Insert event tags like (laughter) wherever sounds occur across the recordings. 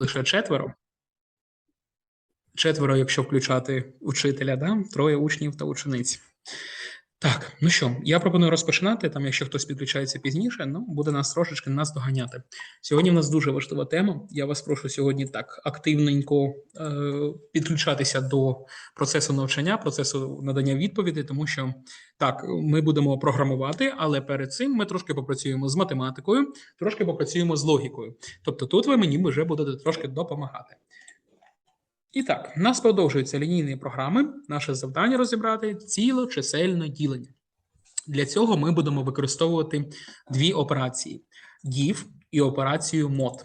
лише четверо. Четверо, якщо включати учителя, да? троє учнів та учениць. Так, ну що, я пропоную розпочинати. Там, якщо хтось підключається пізніше, ну буде нас трошечки нас доганяти. Сьогодні в нас дуже важлива тема. Я вас прошу сьогодні так активненько е, підключатися до процесу навчання, процесу надання відповідей, тому що так, ми будемо програмувати, але перед цим ми трошки попрацюємо з математикою, трошки попрацюємо з логікою. Тобто тут ви мені вже будете трошки допомагати. І так, у нас продовжуються лінійні програми. Наше завдання розібрати цілочисельне ділення. Для цього ми будемо використовувати дві операції: div і операцію mod.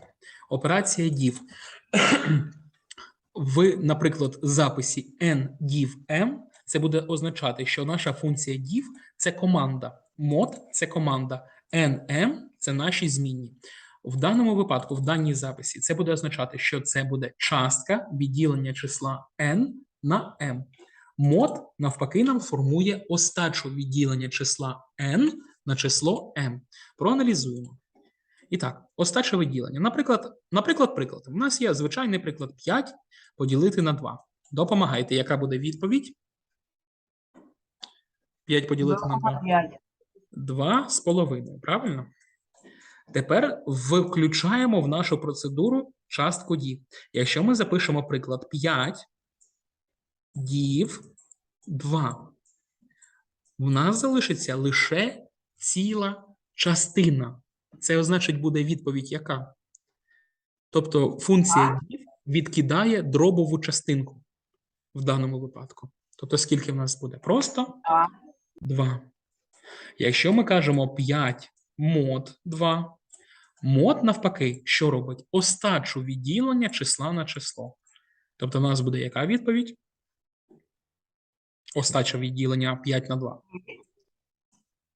Операція div. (clears throat) В, наприклад, записі n-div-m це буде означати, що наша функція div – це команда, mod – це команда, nm – це наші змінні. В даному випадку, в даній записі, це буде означати, що це буде частка відділення числа n на m. Мод, навпаки, нам формує остачу відділення числа n на число m. Проаналізуємо. І так, остаче виділення. Наприклад, наприклад, приклад. У нас є звичайний приклад 5 поділити на 2. Допомагайте, яка буде відповідь? 5 поділити на 2. 5. Два з половиною, правильно? Тепер включаємо в нашу процедуру частку дів. Якщо ми запишемо приклад 5 дів 2, в нас залишиться лише ціла частина. Це означить буде відповідь яка? Тобто функція дів відкидає дробову частинку в даному випадку. Тобто, скільки в нас буде? Просто 2. Якщо ми кажемо 5 мод 2, мод навпаки, що робить? Остачу відділення числа на число. Тобто, в нас буде яка відповідь? Остача відділення 5 на 2.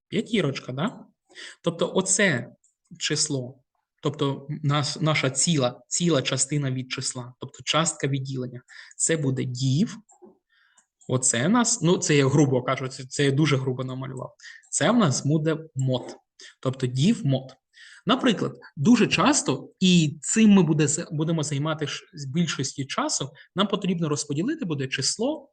П'ятірочка, да? Тобто, оце число, тобто нас, наша ціла, ціла частина від числа, тобто частка відділення, це буде дів. Оце нас, ну це я грубо кажу, це, це я дуже грубо намалював. Це в нас буде мод, тобто дів мод. Наприклад, дуже часто, і цим ми буде, будемо займати з більшості часу, нам потрібно розподілити буде число,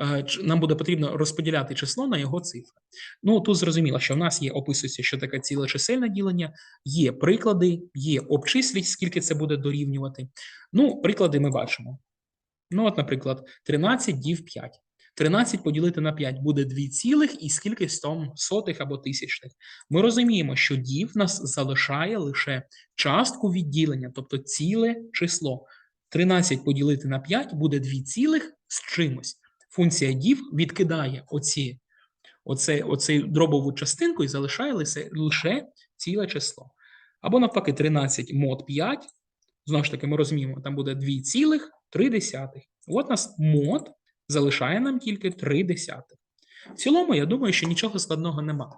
е, нам буде потрібно розподіляти число на його цифри. Ну, тут зрозуміло, що в нас є, описується, що таке цілечисельне ділення, є приклади, є обчисліть, скільки це буде дорівнювати. Ну, приклади ми бачимо. Ну, от, наприклад, 13 дів 5. 13 поділити на 5 буде 2 цілих і скільки там сотих або тисячних. Ми розуміємо, що дів нас залишає лише частку відділення, тобто ціле число. 13 поділити на 5 буде 2 цілих з чимось. Функція дів відкидає оці, оце, оцей дробову частинку і залишає лише, лише ціле число. Або навпаки, 13 мод 5. Знову ж таки, ми розуміємо, там буде 2 цілих 3 десятих. От нас мод залишає нам тільки 3 десятих. В цілому, я думаю, що нічого складного немає.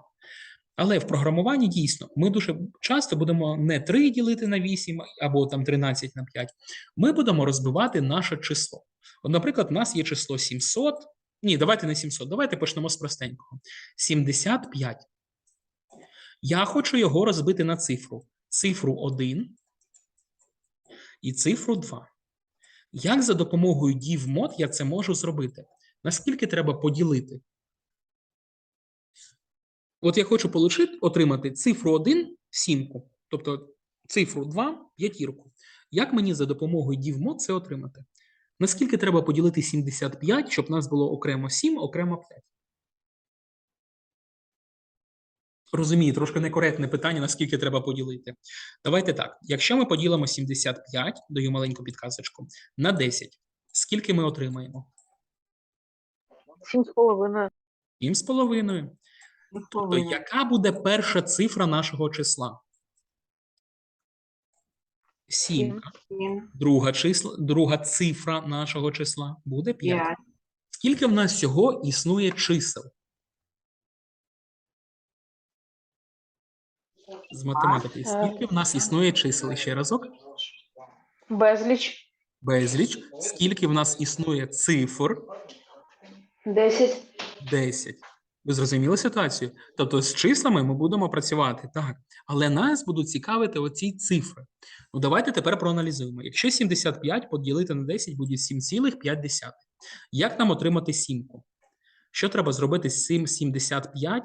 Але в програмуванні дійсно ми дуже часто будемо не 3 ділити на 8 або там 13 на 5. Ми будемо розбивати наше число. От, наприклад, у нас є число 700. Ні, давайте не 700, давайте почнемо з простенького. 75. Я хочу його розбити на цифру. Цифру 1 і цифру 2. Як за допомогою DivMod я це можу зробити? Наскільки треба поділити? От я хочу получити, отримати цифру 1 сімку, тобто цифру 2 п'ятірку. Як мені за допомогою DivMod це отримати? Наскільки треба поділити 75, щоб нас було окремо 7, окремо 5? Розумію, трошки некоректне питання, наскільки треба поділити. Давайте так. Якщо ми поділимо 75, даю маленьку підказочку, на 10, скільки ми отримаємо? Сім з половиною. 7,5. Тобто, яка буде перша цифра нашого числа? 7. Сім. Друга, числа, друга цифра нашого числа буде 5. П'ять. Скільки в нас всього існує чисел? З математики. Скільки в нас існує чисел? Ще разок. Безліч. Безліч. Скільки в нас існує цифр? Десять. 10. Ви зрозуміли ситуацію? Тобто з числами ми будемо працювати, так. Але нас будуть цікавити оці цифри. Ну, давайте тепер проаналізуємо. Якщо 75 поділити на 10 буде 7,5. Як нам отримати сімку? Що треба зробити з цим 75?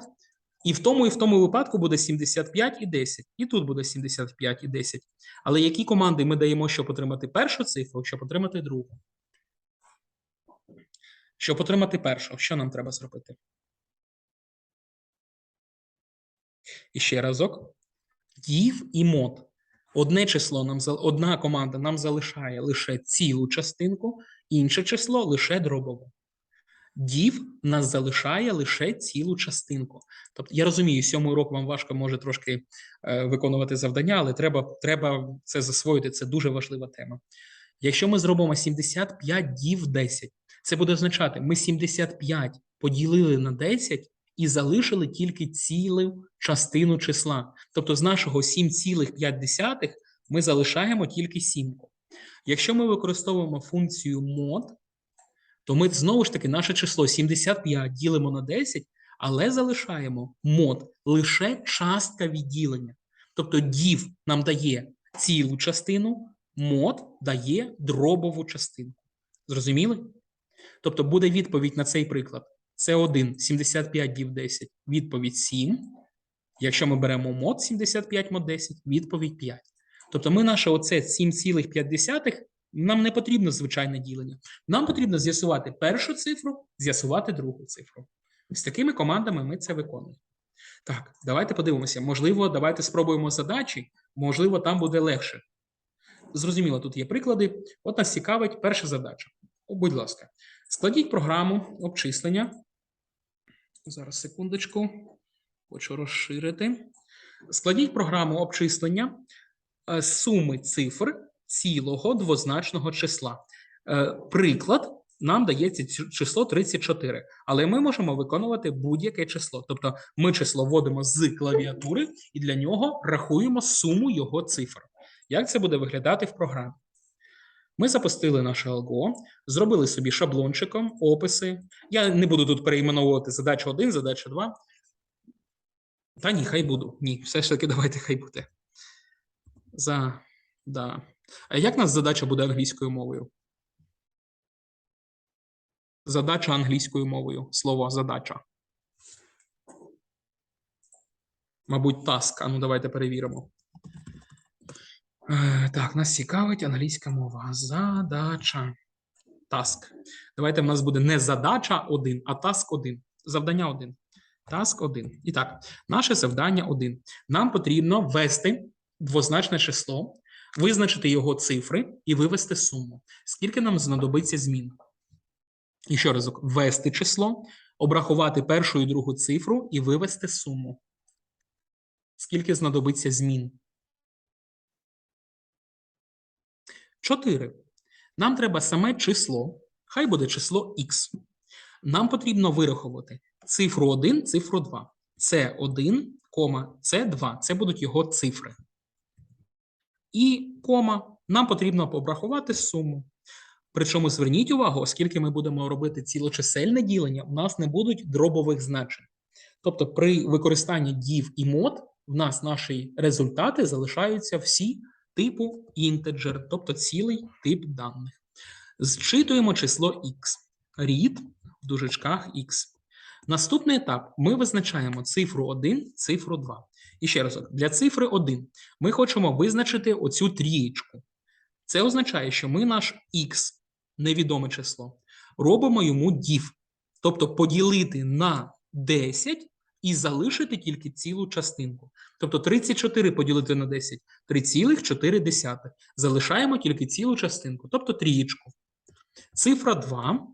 І в тому, і в тому випадку буде 75 і 10. І тут буде 75 і 10. Але які команди ми даємо, щоб отримати першу цифру, щоб отримати другу? Щоб отримати першу, що нам треба зробити? І ще разок. Div і mod. Одне число нам одна команда нам залишає лише цілу частинку, інше число лише дробову. Div нас залишає лише цілу частинку. Тобто, я розумію, сьомий урок вам важко може трошки е, виконувати завдання, але треба, треба це засвоїти. Це дуже важлива тема. Якщо ми зробимо 75 div 10, це буде означати, ми 75 поділили на 10 і залишили тільки цілу частину числа. Тобто з нашого 7,5 ми залишаємо тільки сімку. Якщо ми використовуємо функцію mod, то ми знову ж таки наше число 75 ділимо на 10, але залишаємо мод лише частка відділення. Тобто div нам дає цілу частину, мод дає дробову частинку. Зрозуміли? Тобто буде відповідь на цей приклад. Це 1, 75 дів 10, відповідь 7. Якщо ми беремо мод 75 мод 10, відповідь 5. Тобто ми наше оце 7,5, нам не потрібно звичайне ділення. Нам потрібно з'ясувати першу цифру, з'ясувати другу цифру. З такими командами ми це виконуємо. Так, давайте подивимося. Можливо, давайте спробуємо задачі, можливо, там буде легше. Зрозуміло, тут є приклади. От нас цікавить перша задача. О, будь ласка, складіть програму обчислення. Зараз секундочку. Хочу розширити. Складіть програму обчислення е, суми цифр цілого двозначного числа. Е, Приклад нам дається число 34, але ми можемо виконувати будь-яке число. Тобто ми число вводимо з клавіатури і для нього рахуємо суму його цифр. Як це буде виглядати в програмі? Ми запустили наше алго, зробили собі шаблончиком описи. Я не буду тут перейменовувати задачу 1, задача 2. Та ні, хай буду. Ні, все ж таки давайте хай буде. За, да. А як нас задача буде англійською мовою? Задача англійською мовою. Слово задача. Мабуть, task. А ну давайте перевіримо. Е, Так, нас цікавить англійська мова. Задача. Task. Давайте в нас буде не задача 1, а task 1. Завдання 1. Task 1. І так, наше завдання 1. Нам потрібно ввести двозначне число, визначити його цифри і вивести суму. Скільки нам знадобиться змін? І ще разок, ввести число, обрахувати першу і другу цифру і вивести суму. Скільки знадобиться змін? 4. Нам треба саме число, хай буде число х. Нам потрібно вирахувати цифру 1, цифру 2. Це 1, кома, це 2. Це будуть його цифри. І кома. Нам потрібно обрахувати суму. Причому зверніть увагу, оскільки ми будемо робити цілочисельне ділення, у нас не будуть дробових значень. Тобто, при використанні div і mod в нас наші результати залишаються всі типу integer, тобто цілий тип даних. Зчитуємо число x. Read в дужечках x. Наступний етап ми визначаємо цифру 1, цифру 2. І ще раз, для цифри 1 ми хочемо визначити оцю трієчку. Це означає, що ми наш x, невідоме число, робимо йому div, тобто поділити на 10 і залишити тільки цілу частинку. Тобто 34 поділити на 10 3,4. Залишаємо тільки цілу частинку, тобто трієчку. Цифра 2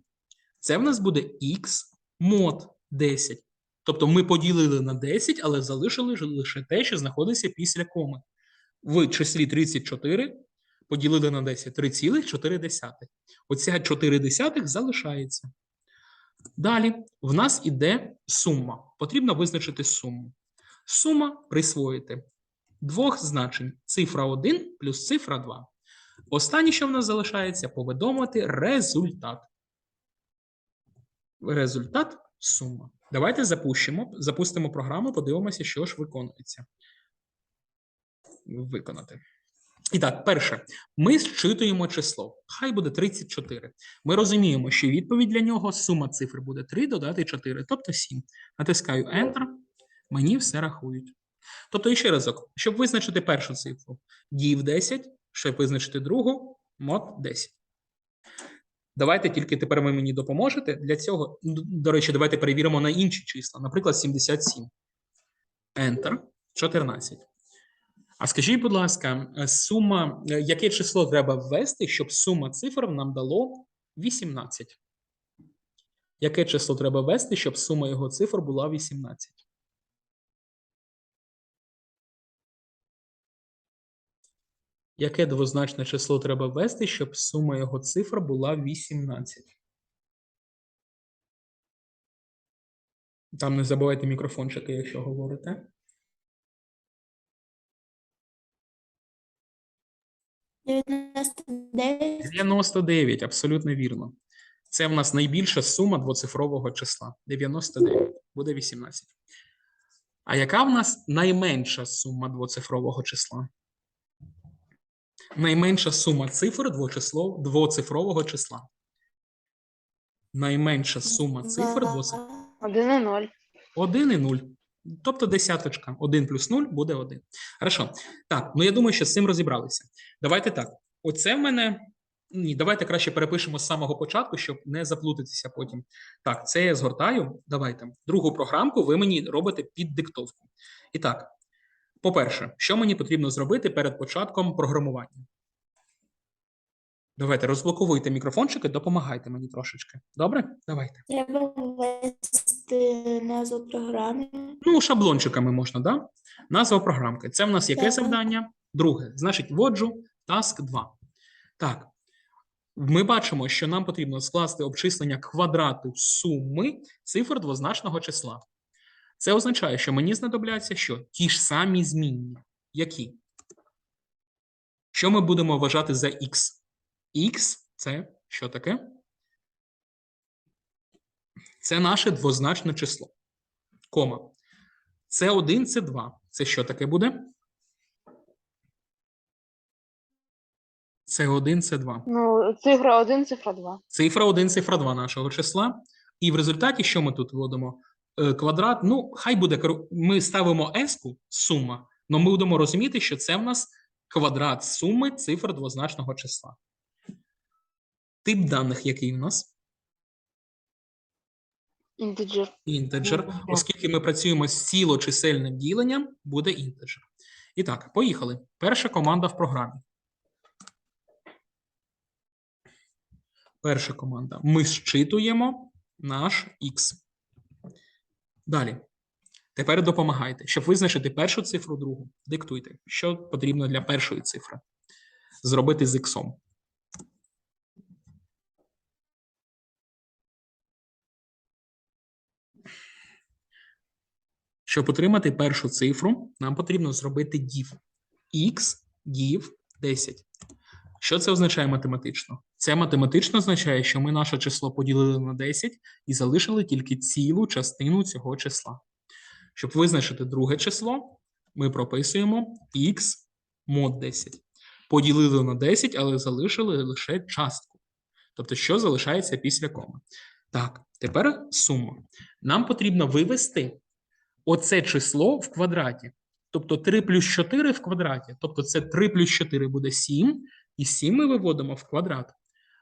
це в нас буде x мод 10. Тобто ми поділили на 10, але залишили лише те, що знаходиться після коми. В числі 34 поділили на 10 3,4. Оця 4 десятих залишається. Далі в нас іде сума. Потрібно визначити суму. Сума присвоїти двох значень: цифра 1 плюс цифра 2. Останнє, що в нас залишається, повідомити результат. Результат сума. Давайте запустимо, запустимо програму, подивимося, що ж виконується. Виконати. І так, перше, ми зчитуємо число. Хай буде 34. Ми розуміємо, що відповідь для нього сума цифр буде 3 додати 4, тобто 7. Натискаю Enter, мені все рахують. Тобто, ще разок, щоб визначити першу цифру, дів 10, щоб визначити другу, мод 10. Давайте тільки тепер ви мені допоможете. Для цього, до речі, давайте перевіримо на інші числа. Наприклад, 77. Enter 14. А скажіть, будь ласка, е, сума, е, яке число треба ввести, щоб сума цифр нам дало 18? Яке число треба ввести, щоб сума його цифр була 18? Яке двозначне число треба ввести, щоб сума його цифр була 18? Там не забувайте мікрофончики, якщо говорите. 99. 99, абсолютно вірно. Це в нас найбільша сума двоцифрового числа. 99 буде 18. А яка в нас найменша сума двоцифрового числа? Найменша сума цифр двочислов, двоцифрового числа. Найменша сума цифр двоцифрового. Один і ноль. 1 і 0. Тобто десяточка. 1 плюс 0 буде 1. Хорошо. Так, ну я думаю, що з цим розібралися. Давайте так. Оце в мене. Ні, давайте краще перепишемо з самого початку, щоб не заплутатися потім. Так, це я згортаю. Давайте. Другу програмку ви мені робите під диктовку. І так, по-перше, що мені потрібно зробити перед початком програмування? Давайте розблоковуйте мікрофончики, допомагайте мені трошечки. Добре? Давайте. Треба ввести назву програми. Ну, шаблончиками можна, да? Назва програмки. Це в нас яке Так. завдання? Друге. Значить, вводжу task 2. Так. Ми бачимо, що нам потрібно скласти обчислення квадрату суми цифр двозначного числа. Це означає, що мені знадобляться що? Ті ж самі змінні. Які? Що ми будемо вважати за x? x – це що таке? Це наше двозначне число. Кома. Це 1 це 2 Це що таке буде? Це 1 це 2 Ну, цифра один, цифра два. Цифра 1, цифра 2 нашого числа. І в результаті, що ми тут вводимо? Е, Квадрат, ну, хай буде, ми ставимо s сума, але ми будемо розуміти, що це в нас квадрат суми цифр двозначного числа. Тип даних який у нас? Інтеджер. Інтеджер. Оскільки ми працюємо з цілочисельним діленням, буде інтеджер. І так, поїхали. Перша команда в програмі. Перша команда. Ми зчитуємо наш X. Далі. Тепер допомагайте. Щоб визначити першу цифру, другу, диктуйте, що потрібно для першої цифри. Зробити з X. Щоб отримати першу цифру, нам потрібно зробити div. X div 10. Що це означає математично? Це математично означає, що ми наше число поділили на 10 і залишили тільки цілу частину цього числа. Щоб визначити друге число, ми прописуємо x мод 10. Поділили на 10, але залишили лише частку. Тобто, що залишається після коми. Так, тепер сума. Нам потрібно вивести оце число в квадраті. Тобто 3 плюс 4 в квадраті. Тобто це 3 плюс 4 буде 7, і 7 ми виводимо в квадрат.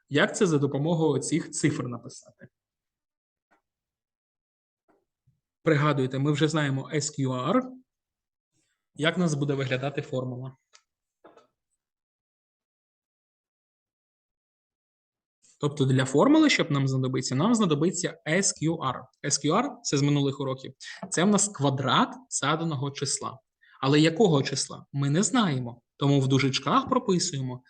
Як це за допомогою цих цифр написати? Пригадуйте, ми вже знаємо SQR. Як у нас буде виглядати формула? Тобто для формули, щоб нам знадобиться, нам знадобиться SQR. SQR – це з минулих уроків. Це в нас квадрат заданого числа. Але якого числа? Ми не знаємо. Тому в дужечках прописуємо.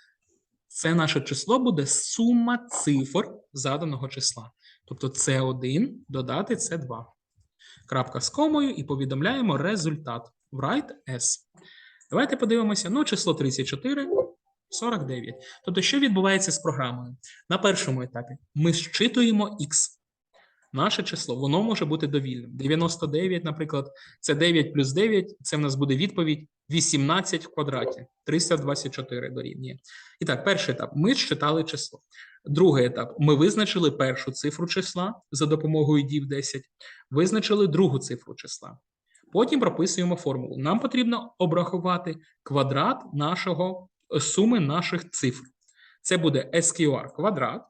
Це наше число буде сума цифр заданого числа. Тобто С1 додати С2. Крапка з комою і повідомляємо результат. Write S. Давайте подивимося. Ну, число 34, 49. Тобто, що відбувається з програмою? На першому етапі ми зчитуємо X. наше число, воно може бути довільним. 99, наприклад, це 9 плюс 9, це в нас буде відповідь 18 в квадраті, 324 дорівнює. І так, перший етап. Ми считали число. Другий етап. Ми визначили першу цифру числа за допомогою дів 10, визначили другу цифру числа. Потім прописуємо формулу. Нам потрібно обрахувати квадрат нашого суми наших цифр. Це буде SQR квадрат,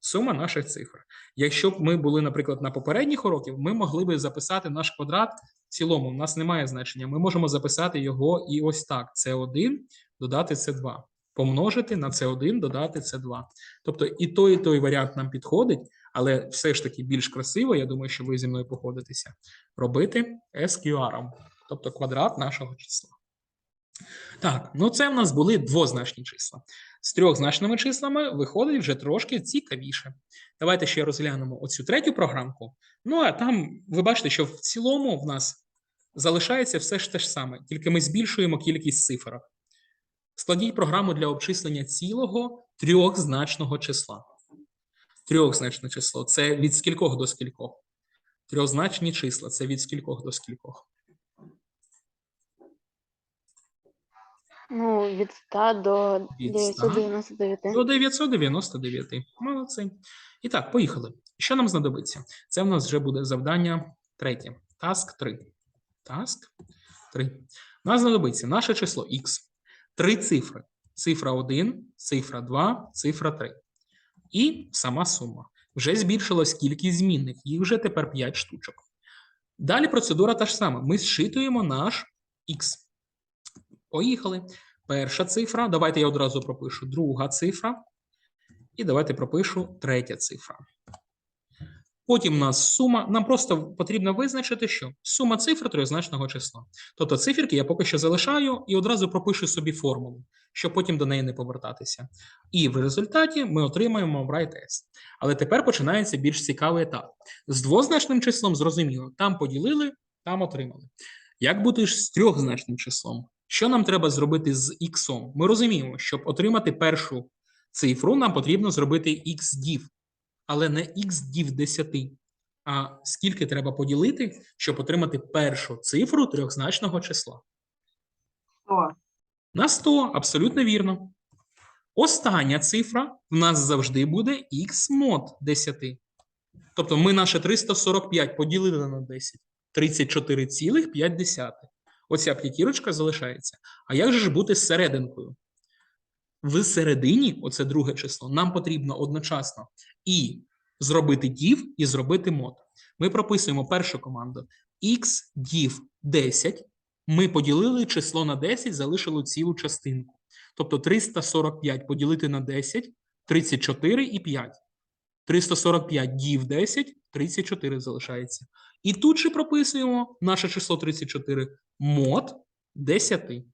сума наших цифр. Якщо б ми були, наприклад, на попередніх уроків, ми могли би записати наш квадрат в цілому. У нас немає значення. Ми можемо записати його і ось так: це 1 додати це 2 помножити на це 1 додати це 2 Тобто і той, і той варіант нам підходить, але все ж таки більш красиво, я думаю, що ви зі мною погодитеся, робити SQR, тобто квадрат нашого числа. Так, ну це в нас були двозначні числа. З трьохзначними числами виходить вже трошки цікавіше. Давайте ще розглянемо оцю третю програмку. Ну а там ви бачите, що в цілому в нас залишається все ж те ж саме, тільки ми збільшуємо кількість цифр. Складіть програму для обчислення цілого трьохзначного числа. Трьохзначне число це від скількох до скількох? Трьохзначні числа це від скількох до скількох? Ну, від 100 до Від 100 999. До 999. Молодці. І так, поїхали. Що нам знадобиться? Це в нас вже буде завдання третє. Task 3. Task 3. Нас знадобиться наше число x. Три цифри. Цифра 1, цифра 2, цифра 3. І сама сума. Вже збільшилась кількість змінних. Їх вже тепер 5 штучок. Далі процедура та ж сама. Ми зшитуємо наш x. Поїхали. Перша цифра. Давайте я одразу пропишу друга цифра. І давайте пропишу третя цифра. Потім у нас сума. Нам просто потрібно визначити, що сума цифр трьохзначного числа. Тобто циферки я поки що залишаю і одразу пропишу собі формулу, щоб потім до неї не повертатися. І в результаті ми отримаємо s. Але тепер починається більш цікавий етап. З двозначним числом зрозуміло, там поділили, там отримали. Як бути ж з трьохзначним числом? Що нам треба зробити з іксом? Ми розуміємо, щоб отримати першу цифру, нам потрібно зробити x дів, але не x дів 10, а скільки треба поділити, щоб отримати першу цифру трьохзначного числа. Сто. На 100, абсолютно вірно. Остання цифра в нас завжди буде x мод 10. Тобто ми наше 345 поділили на 10. 34,5. Оця п'ятірочка залишається. А як же ж бути серединкою? В середині, оце друге число, нам потрібно одночасно і зробити дів, і зробити мод. Ми прописуємо першу команду x div 10. Ми поділили число на 10, залишили цілу частинку. Тобто 345 поділити на 10, 34 і 5. 345 div 10, 34 залишається. І тут же прописуємо наше число 34 мод 10.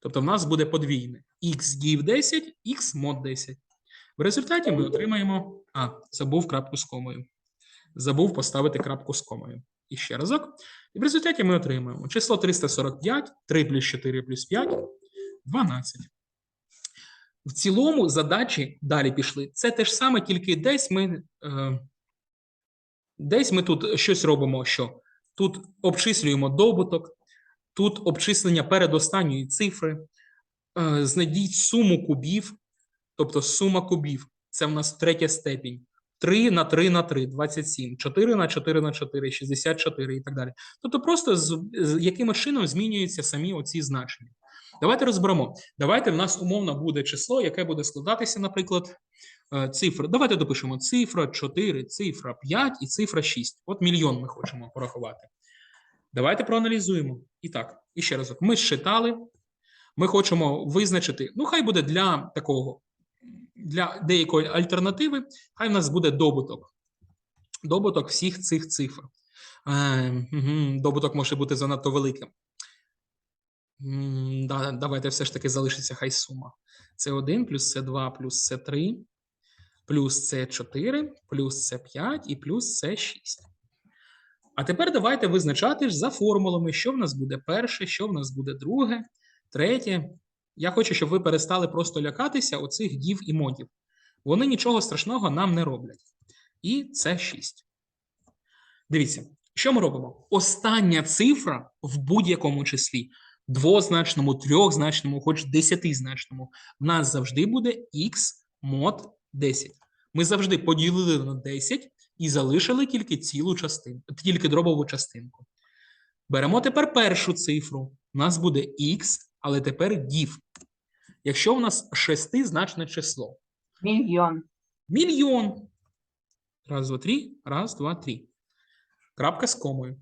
Тобто в нас буде подвійне x div 10, x мод 10. В результаті ми отримаємо. А, забув крапку з комою. Забув поставити крапку з комою. І ще разок. І в результаті ми отримаємо число 345, 3 плюс 4 плюс 5, 12. В цілому задачі далі пішли. Це те ж саме, тільки десь ми, е, десь ми тут щось робимо, що тут обчислюємо добуток, тут обчислення передостанньої цифри, е, знайдіть суму кубів, тобто сума кубів. Це в нас третя степінь. 3 на 3 на 3 – 27, 4 на 4 на 4 – 64 і так далі. Тобто просто з, з яким чином змінюються самі оці значення. Давайте розберемо. Давайте в нас умовно буде число, яке буде складатися, наприклад, е, цифр. Давайте допишемо цифра 4, цифра 5 і цифра 6. От мільйон ми хочемо порахувати. Давайте проаналізуємо. І так, і ще разок. Ми считали, ми хочемо визначити, ну, хай буде для такого, для деякої альтернативи, хай в нас буде добуток. Добуток всіх цих цифр. Е, добуток може бути занадто великим. Давайте все ж таки залишиться хай сума. Це 1 плюс це 2 плюс це 3, плюс це 4, плюс це 5 і плюс це 6. А тепер давайте визначати ж за формулами, що в нас буде перше, що в нас буде друге, третє. Я хочу, щоб ви перестали просто лякатися оцих дів і модів. Вони нічого страшного нам не роблять. І це 6. Дивіться, що ми робимо? Остання цифра в будь-якому числі, двозначному, трьохзначному, хоч десятизначному, в нас завжди буде х мод 10. Ми завжди поділили на 10 і залишили тільки цілу частину, тільки дробову частинку. Беремо тепер першу цифру. У нас буде х, але тепер дів. Якщо в нас шестизначне число, Мільйон. Мільйон. Раз, два, три. Раз, два, три. Крапка з комою.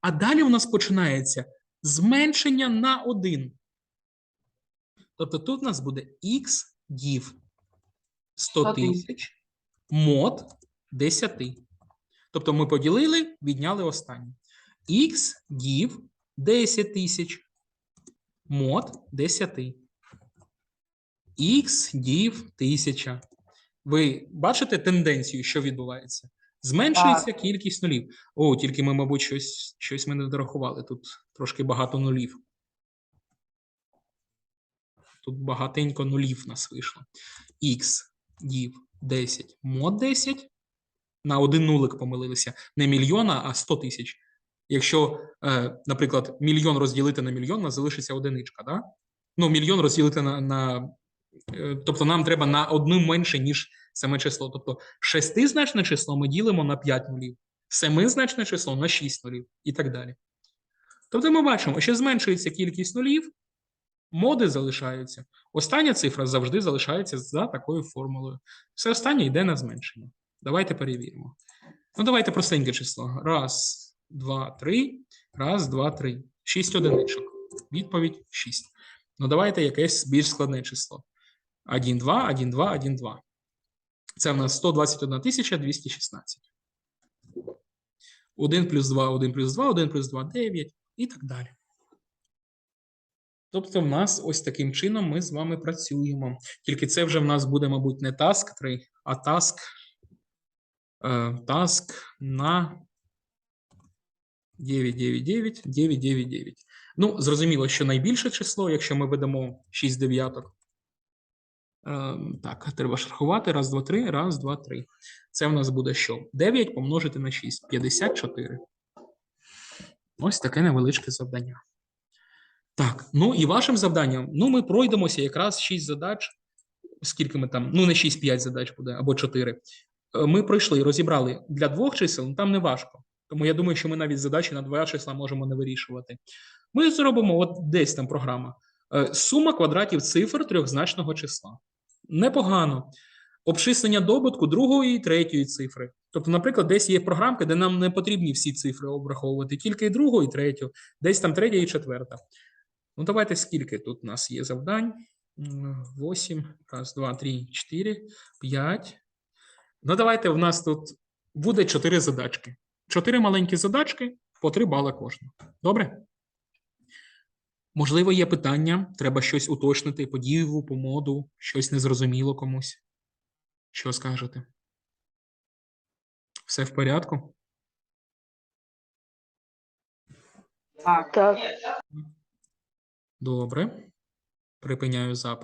А далі у нас починається зменшення на 1. Тобто тут у нас буде х дів 100 100 тисяч. мод 10. Тобто ми поділили, відняли останнє. х дів 10 тисяч мод 10. Х дів 1000. Ви бачите тенденцію, що відбувається? Зменшується кількість нулів. О, тільки ми, мабуть, щось, щось ми не дорахували. Тут трошки багато нулів. Тут багатенько нулів в нас вийшло. Х дів 10 мод 10. На один нулик помилилися. Не мільйона, а 100 тисяч. Якщо, е, наприклад, мільйон розділити на мільйон, нас залишиться одиничка, да? Ну, мільйон розділити на, на Е, Тобто нам треба на одну менше, ніж саме число. Тобто шестизначне число ми ділимо на 5 нулів, семизначне число на 6 нулів і так далі. Тобто ми бачимо, що зменшується кількість нулів, моди залишаються. Остання цифра завжди залишається за такою формулою. Все останнє йде на зменшення. Давайте перевіримо. Ну, давайте простеньке число. Раз, два, три. Раз, два, три. Шість одиничок. Відповідь 6. Ну, давайте якесь більш складне число. 1, 2, 1, 2, 1, 2. Це в нас 121 216. 1 плюс 2, 1 плюс 2, 1 плюс 2, 9 і так далі. Тобто, в нас ось таким чином ми з вами працюємо. Тільки це вже в нас буде, мабуть, не task 3, а task, е, task на 999, 999. Ну, зрозуміло, що найбільше число, якщо ми ведемо 6 дев'яток. Е, так, треба ж рахувати. Раз, два, три, раз, два, три. Це в нас буде що? 9 помножити на 6. 54. Ось таке невеличке завдання. Так, ну і вашим завданням. Ну, ми пройдемося якраз 6 задач. Скільки ми там? Ну, не 6, 5 задач буде, або 4. Е, Ми пройшли, розібрали для двох чисел, ну, там не важко. Тому я думаю, що ми навіть задачі на два числа можемо не вирішувати. Ми зробимо от десь там програма. Е, Сума квадратів цифр трьохзначного числа. Непогано. Обчислення добутку другої і третьої цифри. Тобто, наприклад, десь є програмки, де нам не потрібні всі цифри обраховувати, тільки другу і третю, десь там третя і четверта. Ну, давайте скільки тут у нас є завдань? 8, раз, два, три, 4, 5. Ну, давайте в нас тут буде 4 задачки. 4 маленькі задачки по 3 бали кожна. Добре? Можливо, є питання, треба щось уточнити по діву, по моду, щось незрозуміло комусь. Що скажете? Все в порядку? Так. Так. Добре. Припиняю запис.